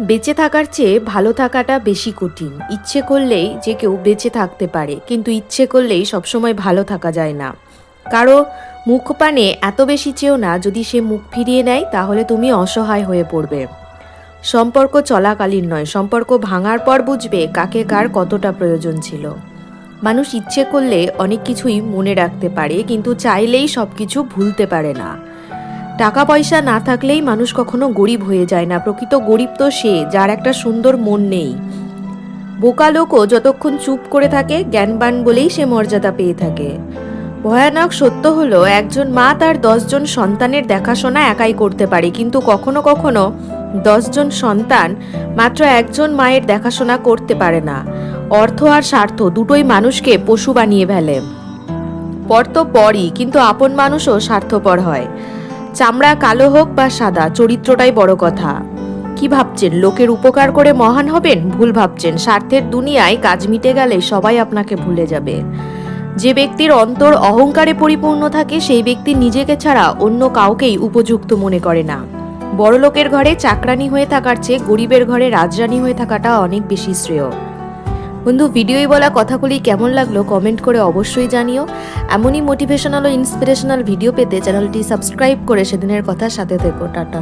বেঁচে থাকার চেয়ে ভালো থাকাটা বেশি কঠিন। ইচ্ছে করলেই যে কেউ বেঁচে থাকতে পারে, কিন্তু ইচ্ছে করলেই সবসময় ভালো থাকা যায় না। কারও মুখ পানে এত বেশি চেও না, যদি সে মুখ ফিরিয়ে নেয়, তাহলে তুমি অসহায় হয়ে পড়বে। সম্পর্ক চলাকালীন নয়, সম্পর্ক ভাঙার পর বুঝবে কাকে কার কতটা প্রয়োজন ছিল। মানুষ ইচ্ছে করলে অনেক কিছুই মনে রাখতে পারে, কিন্তু চাইলেই সব কিছু ভুলতে পারে না। টাকা পয়সা না থাকলেই মানুষ কখনো গরিব হয়ে যায় না। প্রকৃত গরিব তো সে, যার একটা সুন্দর মন নেই। বোকা লোকও যতক্ষণ চুপ করে থাকে, জ্ঞানবান বলেই সে মর্যাদা পেয়ে থাকে। ভয়ানক সত্য হলো, একজন মা তার দশজন সন্তানের দেখাশোনা একাই করতে পারে, কিন্তু কখনো কখনো দশজন সন্তান মাত্র একজন মায়ের দেখাশোনা করতে পারে না। অর্থ আর স্বার্থ দুটোই মানুষকে পশু বানিয়ে ফেলে। পর তো পরই, কিন্তু আপন মানুষও স্বার্থপর হয়। চামড়া কালো হোক বা সাদা, চরিত্রটাই বড় কথা। কি ভাবছেন? লোকের উপকার করে মহান হবেন? ভুল ভাবছেন। স্বার্থের দুনিয়ায় কাজ মিটে গেলে সবাই আপনাকে ভুলে যাবে। যে ব্যক্তির অন্তর অহংকারে পরিপূর্ণ থাকে, সেই ব্যক্তি নিজেকে ছাড়া অন্য কাউকেই উপযুক্ত মনে করে না। বড় লোকের ঘরে চাকরানি হয়ে থাকার চেয়ে গরিবের ঘরে রাজরানী হয়ে থাকাটা অনেক বেশি শ্রেয়। বন্ধু ভিডিওই বলা কথাগুলি কেমন লাগল কমেন্ট করে অবশ্যই জানিও। এমনই মোটিভেশনাল ও ইন্সপিরেশনাল ভিডিও পেতে চ্যানেলটি সাবস্ক্রাইব করে সেদিনের কথার সাথে থেকো, টাটা।